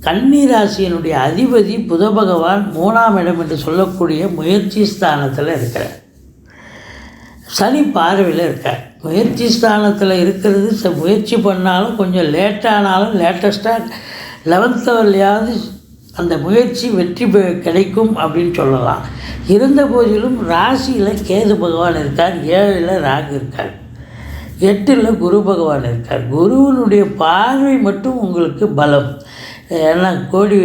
கன்னி ராசியினுடைய அதிபதி புத பகவான் மூணாம் இடம் என்று சொல்லக்கூடிய முயற்சி ஸ்தானத்தில் இருக்கிறார். சனி பார்வையில் இருக்கார். முயற்சி ஸ்தானத்தில் இருக்கிறது முயற்சி பண்ணாலும் கொஞ்சம் லேட்டானாலும் லேட்டஸ்ட்டாக லெவன்த் லெவல்லையாவது அந்த முயற்சி வெற்றி பெ- கிடைக்கும் அப்படின்னு சொல்லலாம். இருந்த போதிலும் ராசியில் கேது பகவான் இருக்கார் ஏழில் ராகு இருக்கார். எட்டில் குரு பகவான் இருக்கார். குருவினுடைய பார்வை மட்டும் உங்களுக்கு பலம். ஏன்னா கோடி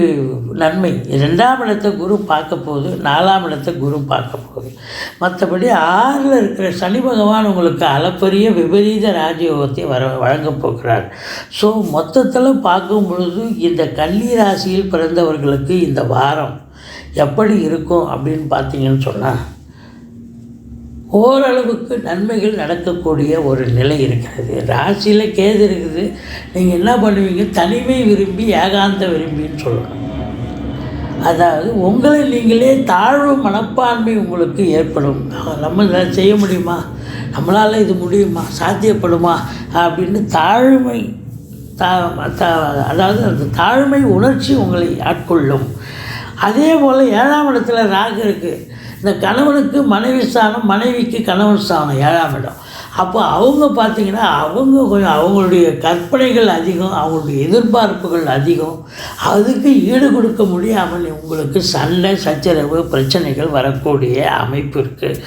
நன்மை. ரெண்டாம் இடத்தை குரு பார்க்க போகுது நாலாம் இடத்தை குரு பார்க்க போகுது. மற்றபடி ஆறில் இருக்கிற சனி பகவான் உங்களுக்கு அளப்பரிய விபரீத ராஜயோகத்தை வர வழங்கப் போகிறார். ஸோ மொத்தத்தில் பார்க்கும் பொழுது இந்த கன்னி ராசியில் பிறந்தவர்களுக்கு இந்த வாரம் எப்படி இருக்கும் அப்படின்னு பார்த்தீங்கன்னு சொன்னால் ஓரளவுக்கு நன்மைகள் நடக்கக்கூடிய ஒரு நிலை இருக்கிறது. ராசியில் கேது இருக்குது. நீங்கள் என்ன பண்ணுவீங்க? தனிமை விரும்பி ஏகாந்த விரும்பின்னு சொல்லணும். அதாவது உங்களை நீங்களே தாழ்வு மனப்பான்மை உங்களுக்கு ஏற்படும். நம்ம செய்ய முடியுமா? நம்மளால் இது முடியுமா? சாத்தியப்படுமா? அப்படின்னு தாழ்மை தா தா- அதாவது அந்த தாழ்மை உணர்ச்சி உங்களை ஆட்கொள்ளும். அதே போல் ஏழாம் இடத்துல ராகு இருக்குது இந்த கணவனுக்கு மனைவி ஸ்தானம் மனைவிக்கு கணவன் ஸ்தானம் ஏழாம் இடம். அப்போ அவங்க பார்த்தீங்கன்னா அவங்க கொஞ்சம் அவங்களுடைய கற்பனைகள் அதிகம் அவங்களுடைய எதிர்பார்ப்புகள் அதிகம். அதுக்கு ஈடு கொடுக்க முடியாமல் உங்களுக்கு சண்டை சச்சரவு பிரச்சனைகள் வரக்கூடிய அமைப்பு இருக்குது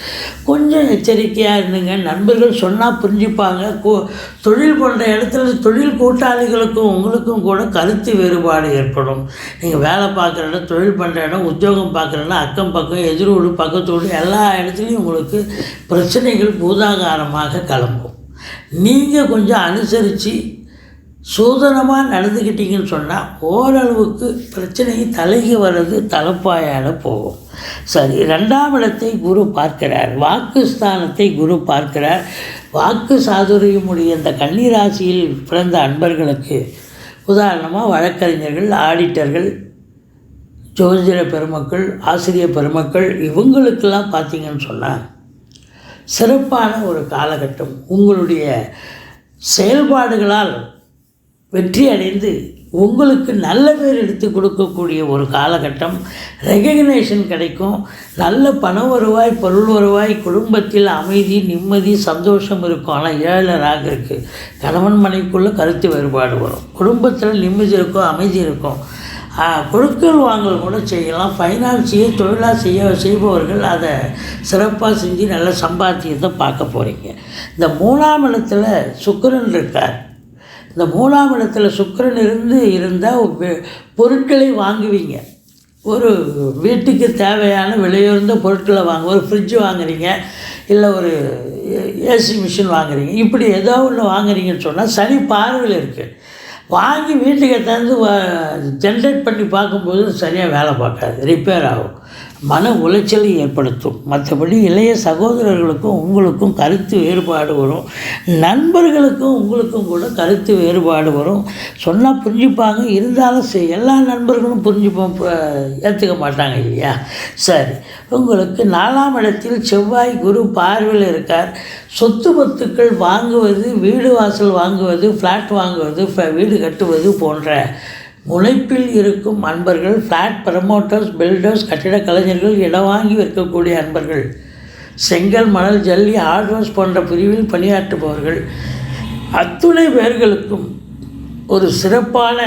கொஞ்சம் எச்சரிக்கையாக இருந்துங்க. நண்பர்கள் சொன்னால் புரிஞ்சுப்பாங்க. கோ- தொழில் பண்ணுற இடத்துல தொழில் கூட்டாளிகளுக்கும் உங்களுக்கும் கூட கருத்து வேறுபாடு ஏற்படும். நீங்கள் வேலை பார்க்குற இடம் தொழில் பண்ணுற இடம் உத்தியோகம் பார்க்குற இடம் அக்கம் பக்கம் எதிரோடு பக்கத்தோடு எல்லா இடத்துலையும் உங்களுக்கு பிரச்சனைகள் பூதாகாரமாக கிளம்பும். நீங்கள் கொஞ்சம் அனுசரித்து சூதனமாக நடந்துக்கிட்டீங்கன்னு சொன்னால் ஓரளவுக்கு பிரச்சனை தலைக்கு வர்றது தலைப்பாயால் போகும். சரி ரெண்டாம் இடத்தை குரு பார்க்கிறார். வாக்கு ஸ்தானத்தை குரு பார்க்கிறார். வாக்கு சாதுரியமுடைய இந்த கன்னிராசியில் பிறந்த அன்பர்களுக்கு உதாரணமாக வழக்கறிஞர்கள் ஆடிட்டர்கள் ஜோதிட பெருமக்கள் ஆசிரியர் பெருமக்கள் இவங்களுக்கெல்லாம் பார்த்தீங்கன்னு சொன்னால் சிறப்பான ஒரு காலகட்டம். உங்களுடைய செயல்பாடுகளால் வெற்றி அடைந்து உங்களுக்கு நல்ல பேர் எடுத்து கொடுக்கக்கூடிய ஒரு காலகட்டம். ரெகக்னேஷன் கிடைக்கும். நல்ல பண வருவாய் பொருள் வருவாய் குடும்பத்தில் அமைதி நிம்மதி சந்தோஷம் இருக்கும். ஆனால் ஏழராக இருக்குது கணவன் மனைக்குள்ளே கருத்து வேறுபாடு வரும். குடும்பத்தில் நிம்மதி இருக்கும் அமைதி இருக்கும். கொடுக்கல் வாங்கல் கூட செய்யலாம். ஃபைனான்ஸையே தொழிலாக செய்ய செய்பவர்கள் அதை சிறப்பாக செஞ்சு நல்ல சம்பாத்தியத்தை பார்க்க போகிறீங்க இந்த மூணாம் இடத்துல சுக்கரன் இருக்கார். இந்த மூணாம் இடத்துல சுக்கரன் இருந்து இருந்தால் பொருட்களை வாங்குவீங்க. ஒரு வீட்டுக்கு தேவையான விலையுயர்ந்த பொருட்களை வாங்க ஒரு ஃப்ரிட்ஜ் வாங்குறீங்க இல்லை ஒரு ஏசி மிஷின் வாங்குறீங்க. இப்படி ஏதோ ஒன்று வாங்குறீங்கன்னு சொன்னால் சனி பார்வையில் இருக்குது வாங்கி வீட்டுக்கு எடுத்தாந்து ஜென்ரேட் பண்ணி பார்க்கும்போது சரியாக வேலை பார்க்காது. ரிப்பேர் ஆகும். மன உளைச்சலை ஏற்படுத்தும். மற்றபடி இளைய சகோதரர்களுக்கும் உங்களுக்கும் கருத்து வேறுபாடு வரும். நண்பர்களுக்கும் உங்களுக்கும் கூட கருத்து வேறுபாடு வரும். சொன்னால் புரிஞ்சுப்பாங்க இருந்தாலும் சரி எல்லா நண்பர்களும் புரிஞ்சுப்போம் ஏற்றுக்க மாட்டாங்க இல்லையா? சரி. உங்களுக்கு நாலாம் இடத்தில் செவ்வாய் குரு பார்வையில் இருக்கார். சொத்து பத்துக்கள் வாங்குவது வீடு வாசல் வாங்குவது ஃப்ளாட் வாங்குவது ஃப- வீடு கட்டுவது போன்ற முனைப்பில் இருக்கும் அன்பர்கள் ஃப்ளாட் ப்ரமோட்டர்ஸ் பில்டர்ஸ் கட்டிடக் கலைஞர்கள் இடம் வாங்கி விற்கக்கூடிய அன்பர்கள். செங்கல் மணல் ஜல்லி ஹார்ட்வேர்ஸ் போன்ற பிரிவில் பணியாற்றுபவர்கள். அத்துணை பேர்களுக்கும் ஒரு சிறப்பான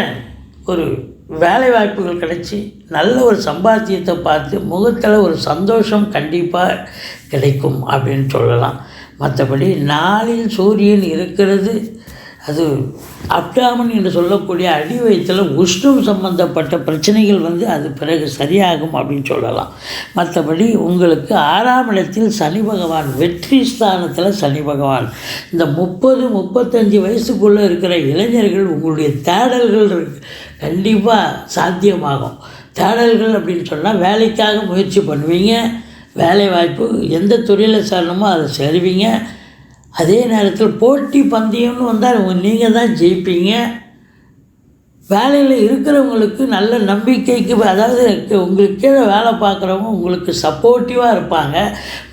ஒரு வேலை வாய்ப்புகள் கிடைச்சி நல்ல ஒரு சம்பாத்தியத்தை பார்த்து முகத்தில் ஒரு சந்தோஷம் கண்டிப்பாக கிடைக்கும் அப்படின்னு சொல்லலாம். மற்றபடி நாளில் சூரியன் இருக்கிறது அது அப்டாமன் என்று சொல்லக்கூடிய அடி வயிற்றில் உஷ்ணம் சம்பந்தப்பட்ட பிரச்சனைகள் வந்து அது பிறகு சரியாகும் அப்படின்னு சொல்லலாம். மற்றபடி உங்களுக்கு ஆறாம் இடத்தில் சனி பகவான் வெற்றி ஸ்தானத்தில் சனி பகவான். இந்த முப்பது முப்பத்தஞ்சு வயசுக்குள்ளே இருக்கிற இளைஞர்கள் உங்களுடைய தேடல்கள் கண்டிப்பாக சாத்தியமாகும். தேடல்கள் அப்படின்னு சொன்னால் வேலைக்காக முயற்சி பண்ணுவீங்க வேலை வாய்ப்பு எந்த துறையில் சேரணுமோ அதை சேருவீங்க. அதே நேரத்தில் போட்டி பந்தயம்னு வந்தால் நீங்கள் தான் ஜெயிப்பீங்க. வேலையில் இருக்கிறவங்களுக்கு நல்ல நம்பிக்கைக்கு அதாவது உங்களுக்கு கீழே வேலை பார்க்குறவங்க உங்களுக்கு சப்போர்ட்டிவாக இருப்பாங்க.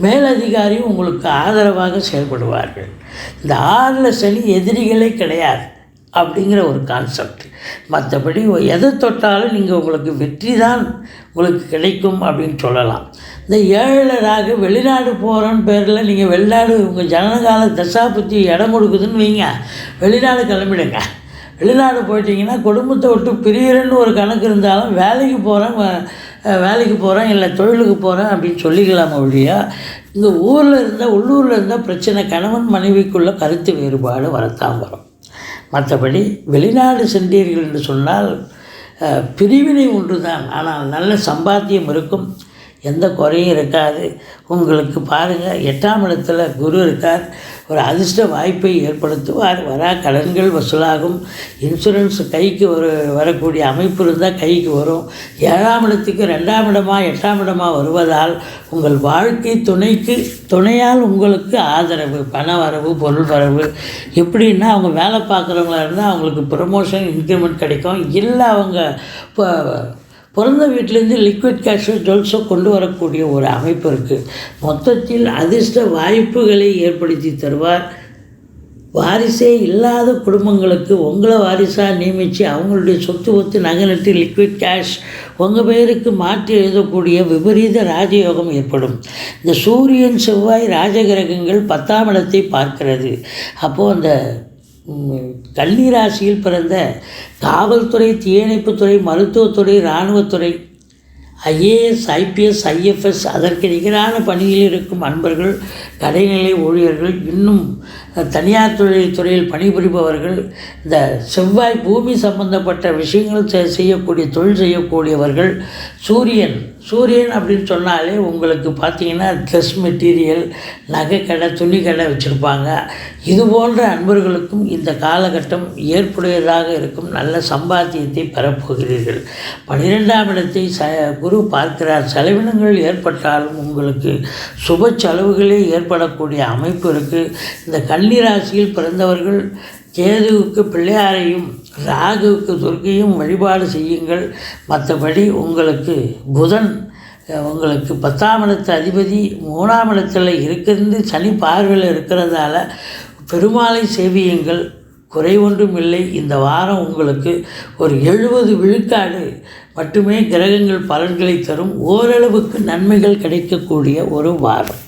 மேலதிகாரியும் உங்களுக்கு ஆதரவாக செயல்படுவார்கள். இந்த ஆறில் சளி எதிரிகளே கிடையாது அப்படிங்கிற ஒரு கான்செப்ட் மற்றபடி எதை தொட்டாலும் நீங்கள் உங்களுக்கு வெற்றி தான் உங்களுக்கு கிடைக்கும் அப்படின்னு சொல்லலாம். இந்த ஏழரை ராகு வெளிநாடு போகிறோன்னு பேரில் நீங்கள் வெளிநாடு உங்கள் ஜனனகால தசாபுத்தி இடம் கொடுக்குதுன்னு வைங்க. வெளிநாடு கிளம்பிடுங்க. வெளிநாடு போயிட்டீங்கன்னா குடும்பத்தை விட்டு பிரியறன்னு ஒரு கணக்கு இருந்தாலும் வேலைக்கு போகிறேன் வேலைக்கு போகிறேன் இல்லை தொழிலுக்கு போகிறேன் அப்படின்னு சொல்லிக்கலாம் ஒழியா இந்த ஊரில் இருந்தால் உள்ளூரில் இருந்தால் பிரச்சனை கணவன் மனைவிக்குள்ள கருத்து வேறுபாடு வரத்தான் வரும். மற்றபடி வெளிநாடு சென்றீர்கள் என்று சொன்னால் பிரிவினை ஒன்று தான் ஆனால் நல்ல சம்பாத்தியம் இருக்கும். எந்த குறையும் இருக்காது. உங்களுக்கு பாருங்கள் எட்டாம் இடத்துல குரு இருக்கார். ஒரு அதிர்ஷ்ட வாய்ப்பை ஏற்படுத்துவார். வரா கடன்கள் வசூலாகும். இன்சூரன்ஸ் கைக்கு ஒரு வரக்கூடிய அமைப்பு இருந்தால் கைக்கு வரும். ஏழாம் இடத்துக்கு ரெண்டாம் இடமா எட்டாம் இடமா வருவதால் உங்கள் வாழ்க்கை துணைக்கு துணையால் உங்களுக்கு ஆதரவு பண வரவு பொருள் வரவு. எப்படின்னா அவங்க வேலை பார்க்குறவங்களா இருந்தால் அவங்களுக்கு ப்ரொமோஷன் இன்க்ரிமெண்ட் கிடைக்கும். இல்லை அவங்க இப்போ பிறந்த வீட்டிலேருந்து லிக்விட் கேஷோ ஜுவல்ஸோ கொண்டு வரக்கூடிய ஒரு அமைப்பு இருக்குது மொத்தத்தில் அதிர்ஷ்ட வாய்ப்புகளை ஏற்படுத்தி தருவார். வாரிசே இல்லாத குடும்பங்களுக்கு உங்களை வாரிசாக நியமித்து அவங்களுடைய சொத்து ஒத்து நகலட்டு லிக்விட் கேஷ் உங்கள் பெயருக்கு மாற்றி எழுதக்கூடிய விபரீத ராஜயோகம் ஏற்படும். இந்த சூரியன் செவ்வாய் ராஜகிரகங்கள் பத்தாம் இடத்தை பார்க்கிறது. அப்போது அந்த ம், பிறந்த காவல்துறை தீயணைப்புத்துறை மருத்துவத்துறை இராணுவத்துறை ஐஏஎஸ் ஐபிஎஸ் ஐஎஃப்எஸ் அதற்கு நிகரான பணியில் இருக்கும் அன்பர்கள் கடைநிலை ஊழியர்கள் இன்னும் தனியார் தொழில் துறையில் பணிபுரிபவர்கள் இந்த செவ்வாய் பூமி சம்பந்தப்பட்ட விஷயங்கள் செய்யக்கூடிய தொழில் செய்யக்கூடியவர்கள் சூரியன் சூரியன் அப்படின்னு சொன்னாலே உங்களுக்கு பார்த்தீங்கன்னா ட்ரெஸ் மெட்டீரியல் நகை கடை துணி கடை வச்சுருப்பாங்க. இது போன்ற அன்பர்களுக்கும் இந்த காலகட்டம் ஏற்புடையதாக இருக்கும். நல்ல சம்பாத்தியத்தை பெறப்போகிறீர்கள். பன்னிரெண்டாம் இடத்தை ச குரு பார்க்கிறார். செலவினங்கள் ஏற்பட்டாலும் உங்களுக்கு சுப செலவுகளே ஏற்படக்கூடிய அமைப்பு இருக்குது இந்த கன்னி ராசியில் பிறந்தவர்கள் கேதுவுக்கு பிள்ளையாரையும் ராகுவுக்கு துர்க்கையும் வழிபாடு செய்யுங்கள். மற்றபடி உங்களுக்கு புதன் உங்களுக்கு பத்தாம் இடத்து அதிபதி மூணாம் இடத்துல இருக்கிறது சனி பார்வையில் இருக்கிறதால பெருமாளை சேவியுங்கள். குறை ஒன்றும் இல்லை. இந்த வாரம் உங்களுக்கு ஒரு எழுபது விழுக்காடு மட்டுமே கிரகங்கள் பலன்களை தரும். ஓரளவுக்கு நன்மைகள் கிடைக்கக்கூடிய ஒரு வாரம்.